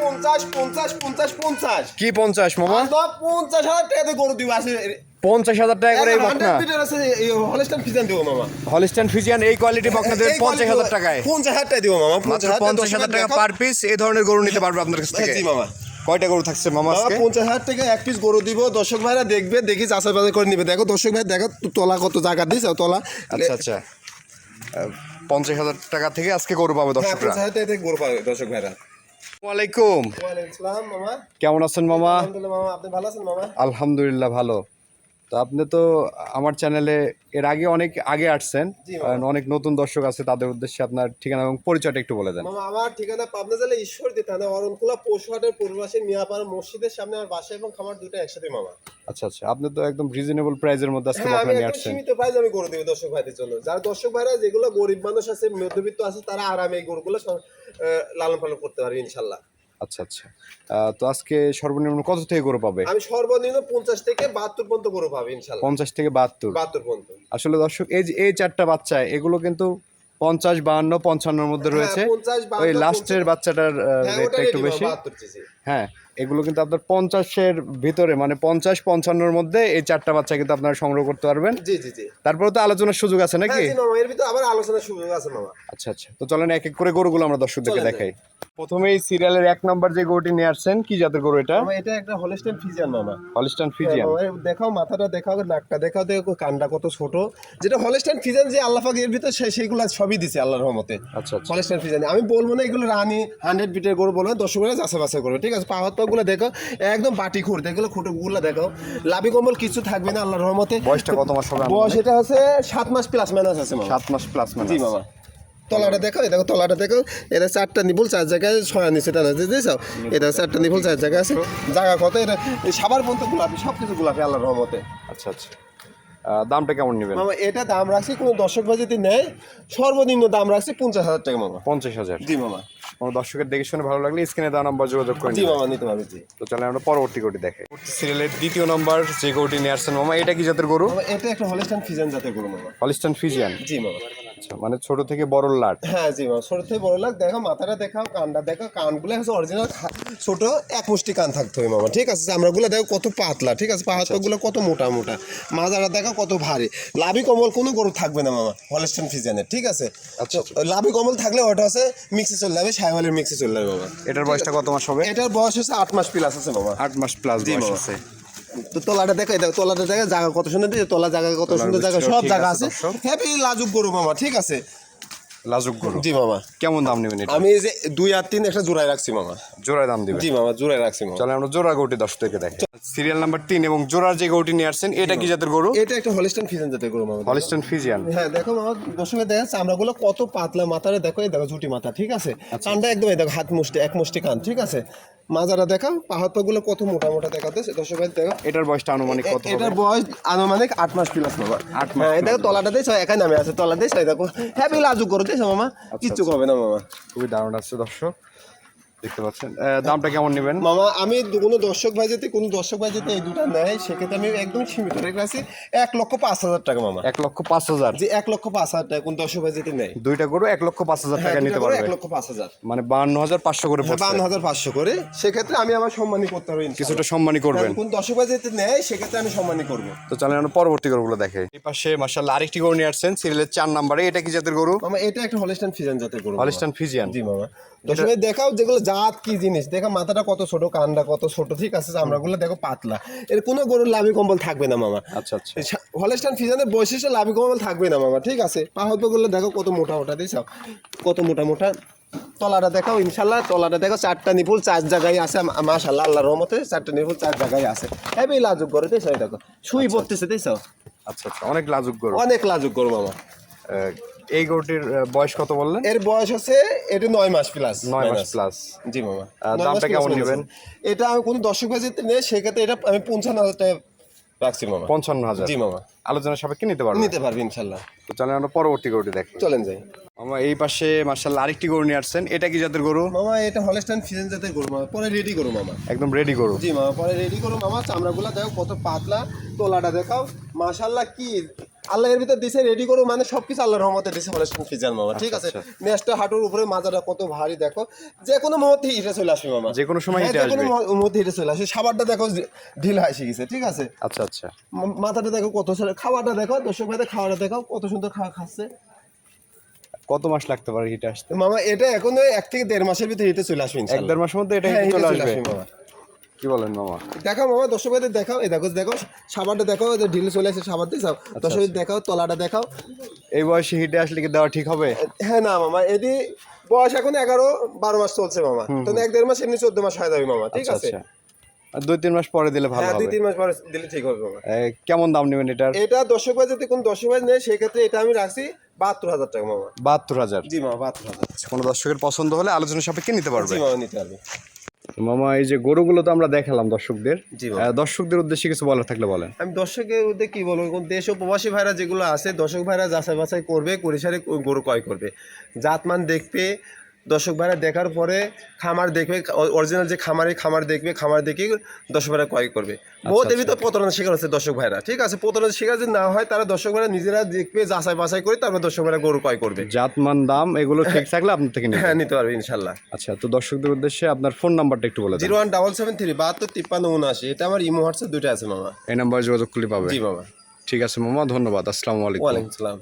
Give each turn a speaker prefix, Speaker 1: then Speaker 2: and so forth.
Speaker 1: পঞ্চাশ পঞ্চাশ পঞ্চাশ পঞ্চাশ।
Speaker 2: কি পঞ্চাশ মামা?
Speaker 1: পঞ্চাশ হাজার টাকাতে গরু দিব আছে
Speaker 2: পঞ্চাশ হাজার টাকা করে এই বকনা?
Speaker 1: হলস্টান দিব মামা।
Speaker 2: হলিস্টান ফিজিয়ান এই কোয়ালিটি বকনা দেবেন পঞ্চাশ হাজার টাকায়।
Speaker 1: পঞ্চাশ হাজার টাকা দিব মামা
Speaker 2: মাত্র পঞ্চাশ হাজার টাকা পার পিস এই ধরনের গরু নিতে পারবে আপনার কাছ থেকে।
Speaker 1: মামা।
Speaker 2: কয়টা গরু থাকছে মামা
Speaker 1: পঞ্চাশ হাজার টাকা এক পিস গরু দিব দর্শক ভাইরা দেখবে দেখি চাষা বাজার করে নিবে। দেখো দর্শক ভাই দেখো তো তলা কত জায়গা দিস তলা।
Speaker 2: আচ্ছা আচ্ছা। পঞ্চাশ হাজার টাকা থেকে আজকে গরু পাবে
Speaker 1: হ্যাঁ
Speaker 2: দর্শকরা।
Speaker 1: পঞ্চাশ হাজার টাকা থেকে গরু পাবে দর্শক ভাইরা।
Speaker 2: ওয়ালাইকুম। কেমন আছেন মামা?
Speaker 1: আলহামদুলিল্লাহ মামা। আপনি ভালো আছেন মামা?
Speaker 2: আলহামদুলিল্লাহ ভালো। তো আপনি তো আমার চ্যানেলে এর আগে অনেক আগে আসছেন অনেক নতুন দর্শক আছে তাদের উদ্দেশ্যে আপনার ঠিকানা এবং পরিচয়টা একটু বলে দেন।
Speaker 1: আমার ঠিকানা পাবনা জেলা ঈশ্বর দি থানা অরণকুলা পৌষহাটের পূর্বাসী মিয়াপাড়া মসজিদের সামনে আমার বাসা এবং খামার দুটো একসাথে মামা।
Speaker 2: আচ্ছা আচ্ছা। আপনি তো একদম রিজনেবল প্রাইসের মধ্যে আজকে
Speaker 1: হ্যাঁ আমি
Speaker 2: বকনা নিয়ে আসছেন।
Speaker 1: সীমিত প্রাইস আমি করে দেবো দর্শক ভাইদের জন্য। যারা দর্শক ভাইরা যেগুলো গরিব মানুষ আছে মধ্যবিত্ত আছে তারা আরামে এই গরুগুলো লালন পালন করতে পারবে ইনশাল্লাহ।
Speaker 2: আচ্ছা আচ্ছা। আহ, তো আজকে সর্বনিম্ন কত থেকে গরু পাবে?
Speaker 1: আমি সর্বনিম্ন পঞ্চাশ থেকে বাহাত্তর পর্যন্ত গরু পাবে ইনশাল্লাহ।
Speaker 2: পঞ্চাশ থেকে বাহাত্তর।
Speaker 1: বাহাত্তর পর্যন্ত।
Speaker 2: আসলে দর্শক এই যে এই চারটা বাচ্চা এগুলো কিন্তু পঞ্চাশ বাহান্ন পঞ্চান্নর মধ্যে রয়েছে।
Speaker 1: হ্যাঁ, 50, 52,
Speaker 2: ওই লাস্টের বাচ্চাটার
Speaker 1: হ্যাঁ
Speaker 2: রেটটা একটু বেশি। হ্যাঁ এগুলো কিন্তু আপনার পঞ্চাশের ভিতরে মানে পঞ্চাশ পঞ্চান্নর মধ্যে এই চারটা বাচ্চা কিন্তু আপনারা সংগ্রহ করতে পারবেন।
Speaker 1: জি জি জি।
Speaker 2: তারপরে তো আলোচনার সুযোগ আছে নাকি?
Speaker 1: হ্যাঁ জি মামা এর ভিতরে আবার আলোচনার সুযোগ আছে মামা।
Speaker 2: আচ্ছা আচ্ছা। তো চলেন এক এক করে গরুগুলো আমরা দর্শকদেরকে দেখাই। প্রথমেই সিরিয়ালের এক নম্বর যে গরুটি নিয়ে আসছেন কি জাতের গরু এটা?
Speaker 1: এটা একটা হলস্টেন ফিজিয়ান মামা।
Speaker 2: হলিস্টান ফিজিয়ান
Speaker 1: হ্যাঁ, দেখাও মাথাটা দেখাও নাকটা দেখাও দেখো কানটা কত ছোট। যেটা হলস্টেন ফিজিয়ান যে আল্লাহ পাক এর ভিতরে সে- সেইগুলো সবই দিছে আল্লাহর রহমতে।
Speaker 2: আচ্ছা আচ্ছা।
Speaker 1: হলস্টেন ফিজিয়ান আমি বলব না এগুলো রানি হান্ড্রেড বিটের গরু বলব না দশ করে যাচাই বাছাই করবে ঠিক আছে? পাগুলো দেখো একদম বাটি খুঁড় এগুলো খুঁটোগুলো দেখো। লাভি কম্বল কিছু থাকবে না আল্লাহর রহমতে।
Speaker 2: বয়সটা কত মাস হবে
Speaker 1: বয়স এটা হচ্ছে সাত মাস প্লাস মাইনাস আছে
Speaker 2: সাত মাস প্লাস মানে
Speaker 1: জি মামা। তলাটা দেখো দেখো তলাটা দেখো। এটা চারটা নিপুল চার জায়গায় ছয় নিচে টানা এটা চারটা নিপুল চার জায়গায় আছে। জায়গা কত? এটা সাবার পর্যন্ত গোলাপি সব কিছু গোলাপি আল্লাহর রহমতে।
Speaker 2: আচ্ছা আচ্ছা। দামটা কেমন নেবেন?
Speaker 1: মামা এটা দাম রাখছি কোনো দর্শক ভাই যদি নেয় সর্বনিম্ন দাম রাখছি পঞ্চাশ হাজার টাকা মামা।
Speaker 2: পঞ্চাশ হাজার।
Speaker 1: জি মামা।
Speaker 2: আমার দর্শকের দেখে শুনে ভালো লাগলে স্ক্রিনে দেওয়া নাম্বার যোগাযোগ করে
Speaker 1: জি মামা নিতে পারবে জি।
Speaker 2: তো চলে আমরা পরবর্তী গরুটি দেখে সিরিয়ালের দ্বিতীয় নাম্বার যে গরুটি নিয়ে আসছেন মামা এটা কি জাতের গরু?
Speaker 1: এটা একটা হলিস্টান ফিজিয়ান জাতের গরু মামা।
Speaker 2: Holstein Friesian.
Speaker 1: জি মামা।
Speaker 2: আচ্ছা মানে ছোট থেকে বড় লাট।
Speaker 1: হ্যাঁ জি মামা ছোট থেকে বড় লাগ দেখো মাথাটা দেখাও কানটা দেখো কানগুলো হচ্ছে অরিজিনাল ছোট এক মুষ্টি কান থাকতে হবে মামা ঠিক আছে? চামড়াগুলো দেখো কত পাতলা ঠিক আছে? পাহাড়গুলো কত মোটা মোটা। মাজারা দেখো কত ভারী। লাভি কমল কোনো গরু থাকবে না মামা হলস্টেন ফিজানের ঠিক আছে?
Speaker 2: আচ্ছা,
Speaker 1: তো লাভি কমল থাকলে ওটা আছে মিক্সে চলে যাবে সাইওয়ালের মিক্সে চলে যাবে মামা।
Speaker 2: এটার বয়সটা কত মাস হবে?
Speaker 1: এটার বয়স হচ্ছে আট মাস প্লাস আছে মামা।
Speaker 2: আট মাস প্লাস বয়স আছে।
Speaker 1: তো তলাটা দেখো এই দেখো তলাটা জায়গা কত সুন্দর দিয়েছে তলা জায়গা কত সুন্দর জায়গা সব জায়গা
Speaker 2: আছে,
Speaker 1: হ্যাপি লাজুক গরু মামা ঠিক আছে?
Speaker 2: লাজুক গরু।
Speaker 1: জি মামা।
Speaker 2: কেমন দাম নেবেন এটা?
Speaker 1: আমি যে দুই আর তিন একটা জোড়ায় রাখছি মামা।
Speaker 2: জোড়ায় দাম দিবেন।
Speaker 1: জি মামা জোড়ায় রাখছি মামা।
Speaker 2: চলে আমরা জোড়া গরুটি দর্শকদেরকে দেখে সিরিয়াল নাম্বার তিন এবং জোড়ার যে গরুটি নিয়ে আসছেন এটা কি জাতের গরু?
Speaker 1: এটা একটা হলিস্টান ফিজেন জাতের গরু মামা।
Speaker 2: হলিস্টান ফিজিয়ান
Speaker 1: হ্যাঁ দেখো মামা দর্শকে দেখা যাচ্ছে আমরাগুলো কত পাতলা মাথারে দেখো এই দেখো ঝুটি মাথা ঠিক আছে?
Speaker 2: আচ্ছা।
Speaker 1: কানটা একদম এই দেখো হাত মুষ্টি এক মুষ্টি কান ঠিক আছে? মাজারা দেখা পাহাড় পাগুলো কত মোটা মোটা দেখাতে দর্শক ভাই দেখো
Speaker 2: এটার বয়সটা আনুমানিক কত
Speaker 1: এটার বয়স আনুমানিক আট মাস প্লাস বাবা।
Speaker 2: আট মাস
Speaker 1: হ্যাঁ এই দেখো তলাটাতে ছয় একাই নামে আছে তলাতে ছয় দেখো। হ্যাঁ লাজুক করে দিয়েছ মামা?
Speaker 2: আচ্ছা,
Speaker 1: কিচ্ছু হবে না মামা?
Speaker 2: খুবই দারুণ আছে দর্শক। দেখতে পাচ্ছেন। দামটা কেমন নেবেন?
Speaker 1: মামা আমি কোনো দর্শক ভাই যদি কোনো দর্শক ভাই যদি এই দুটা নেয় সেক্ষেত্রে আমি একদম সীমিত রেখে আছি এক লক্ষ পাঁচ হাজার টাকা মামা।
Speaker 2: এক লক্ষ পাঁচ হাজার?
Speaker 1: যে এক লক্ষ পাঁচ হাজার টাকা কোন দর্শক ভাই যদি নেয়।
Speaker 2: দুইটা গরু এক লক্ষ পাঁচ হাজার
Speaker 1: হ্যাঁ,
Speaker 2: টাকা নিতে পারবে।
Speaker 1: এক লক্ষ পাঁচ হাজার।
Speaker 2: মানে বান্ন হাজার পাঁচশো করে
Speaker 1: বান্ন হাজার পাঁচশো করে। সেক্ষেত্রে আমি আমার সম্মানই করতে পারব
Speaker 2: কিছুটা সম্মানই করবেন।
Speaker 1: কোন দর্শক ভাই যদি নেয় সেক্ষেত্রে আমি সম্মানই করব।
Speaker 2: তো চলেন আমরা পরবর্তী গরুগুলো দেখে এই পাশে মার্শাল্লাহ আরেকটি গরু নিয়ে আসছেন সিরিয়ালের চার নাম্বারে। এটা কি জাতের গরু?
Speaker 1: মামা এটা একটা হলিস্টান ফিজান জাতের গরু
Speaker 2: হলিস্টান ফিজিয়ান।
Speaker 1: জি মামা। দর্শক দেখাও যেগুলো জাত কি জিনিস? দেখো মাথাটা কত ছোট কানটা কত ছোট ঠিক আছে? চামড়াগুলো দেখো পাতলা। এর কোনো গরুর লাভি কম্বল থাকবে না মামা।
Speaker 2: আচ্ছা আচ্ছা।
Speaker 1: হলস্টান ফিজানের বৈশিষ্ট্য লাভি কম্বল থাকবে না মামা ঠিক আছে? পাহাড়গুলো দেখো কত মোটা মোটা দিয়েছ কত মোটা মোটা। তলাটা দেখো ইনশাল্লাহ তলাটা দেখো চারটা নিপুল চার জায়গায় আছে মাশাল্লাহ আল্লাহর রহমতে চারটা নিপুল চার জায়গায় আছে। হেবি লাজুক করে দিয়েছ দেখো শুই পড়তেছে দিয়েছ
Speaker 2: আচ্ছা আচ্ছা অনেক লাজুক গরু।
Speaker 1: অনেক লাজুক গরু মামা।
Speaker 2: এই গরুটির বয়স কত বললেন?
Speaker 1: এর বয়স হচ্ছে এটা নয় মাস প্লাস
Speaker 2: নয় মাস প্লাস
Speaker 1: জি মামা।
Speaker 2: দামটা কেমন নেবেন?
Speaker 1: এটা আমি কোনো দর্শক ভাই যেতে নেই সেক্ষেত্রে এটা আমি পঞ্চান্ন হাজার টাকা রাখছি মামা।
Speaker 2: পঞ্চান্ন হাজার।
Speaker 1: জি মামা।
Speaker 2: আলোচনা সাপেক্ষে নিতে পারবেন।
Speaker 1: নিতে পারবি ইনশাল্লাহ।
Speaker 2: তো চলেন আমরা পরবর্তী গরুটি দেখি।
Speaker 1: চলেন যাই।
Speaker 2: আমরা এই পাশে মার্শাল্লাহ আরেকটি গরু নিয়ে আসছেন। এটা কি জাতের গরু?
Speaker 1: মামা এটা হলস্টাইন ফিজেন জাতের গরু মামা পরে রেডি করো মামা।
Speaker 2: একদম রেডি গরু।
Speaker 1: জি মামা পরে রেডি করো মামা চামড়াগুলো দেখো কত পাতলা তোলাটা দেখাও। মাশাল্লাহ কি আল্লাহ এর ভিতর দিছে রেডি করো মানে সবকিছু আল্লাহর রহমতে দিছে হলেস্টন ফিজার মামা ঠিক আছে?
Speaker 2: আচ্ছা।
Speaker 1: নেক্সটটা হাঁটুর উপরে মাজাটা কত ভারী দেখো। যে কোনো মুহূর্তে হিটে চলে আসবে মামা।
Speaker 2: যে কোনো সময়
Speaker 1: হ্যাঁ,
Speaker 2: হিটে
Speaker 1: যে কোনো মুহূর্তে হিটে চলে আসে। সাবারটা দেখো ঢিল হাসি গেছে ঠিক আছে?
Speaker 2: আচ্ছা আচ্ছা।
Speaker 1: মাথাটা দেখো কত খাওয়াটা দেখো দর্শক ভাইদের খাওয়াটা দেখো কত সুন্দর খাওয়া খাচ্ছে।
Speaker 2: কত মাস লাগতে পারে হিটে আসতে?
Speaker 1: মামা এটা এখন এক থেকে দেড় মাসের ভিতরে হিটে চলে আসবে
Speaker 2: এক দেড় মাসের মধ্যে এটা
Speaker 1: হ্যাঁ,
Speaker 2: হিটে
Speaker 1: হিটে
Speaker 2: চলে আসবে।
Speaker 1: আসবে মামা।
Speaker 2: কি বলেন মামা?
Speaker 1: দেখাও মামা দর্শক ভাইদের দেখাও। এই দেখো দেখো সাবারটা দেখাও এই ঢিল চলে আসে সাবার দিয়ে যাও
Speaker 2: আচ্ছা,
Speaker 1: দর্শক দেখাও তলাটা দেখাও।
Speaker 2: এই বয়সে হিটে আসলে কি দেওয়া ঠিক হবে?
Speaker 1: হ্যাঁ না মামা এদি বয়স এখন এগারো বারো মাস চলছে মামা। তো এক দেড় মাস এমনি চোদ্দ মাস হয়ে যাবে মামা ঠিক
Speaker 2: আচ্ছা
Speaker 1: আছে?
Speaker 2: আচ্ছা। আর দুই তিন মাস পরে দিলে ভালো
Speaker 1: হ্যাঁ দুই তিন মাস পরে দিলে ঠিক হবে মামা।
Speaker 2: কেমন দাম নেবেন এটার?
Speaker 1: এটা দর্শক ভাই যদি কোন দর্শক ভাই নেয় সেক্ষেত্রে এটা আমি রাখছি বাহাত্তর হাজার টাকা মামা।
Speaker 2: বাহাত্তর হাজার?
Speaker 1: জি মামা বাহাত্তর হাজার।
Speaker 2: কোনো দর্শকের পছন্দ হলে আলোচনা সাপেক্ষে নিতে পারবে।
Speaker 1: জি মামা নিতে পারবে।
Speaker 2: মামা এই যে গরুগুলো তো আমরা দেখালাম দর্শকদের। দর্শকদের উদ্দেশ্যে কিছু বলার থাকলে বলেন।
Speaker 1: আমি দর্শকের উদ্দেশ্যে কি বলব? কোন দেশ ও প্রবাসী ভাইরা যেগুলো আছে দর্শক ভাইরা যাচাই বাছাই করবে করিসারে গরু ক্রয় করবে। জাতমান দেখবে দর্শক ভাইরা দেখার পরে খামার দেখবে অরিজিনাল যে খামারে খামার দেখবে খামার দেখে দর্শক ভাইরা ক্রয় করবে। বহুত এমনি তো প্রতারণা শিকার হচ্ছে দর্শক ভাইরা ঠিক আছে? প্রতারণা শিকার যদি না হয় তারা দর্শক ভাইরা নিজেরা দেখবে যাচাই বাছাই করে তারপর দর্শক ভাইরা গরু ক্রয় করবে।
Speaker 2: জাতমান দাম এগুলো ঠিক থাকলে আপনার থেকে
Speaker 1: হ্যাঁ নিতে পারবে ইনশাল্লাহ।
Speaker 2: আচ্ছা তো দর্শকদের উদ্দেশ্যে আপনার ফোন নাম্বারটা একটু বলে
Speaker 1: zero one double seven three বাহাত্তর তিপ্পান্ন উনআশি এটা আমার ইমো হোয়াটসঅ্যাপ দুটো আছে মামা।
Speaker 2: এই নাম্বারে যোগাযোগ করলে পাবে।
Speaker 1: জি মামা।
Speaker 2: ঠিক আছে মামা ধন্যবাদ আসসালামু আলাইকুম।
Speaker 1: ওয়ালাইকুম সালাম।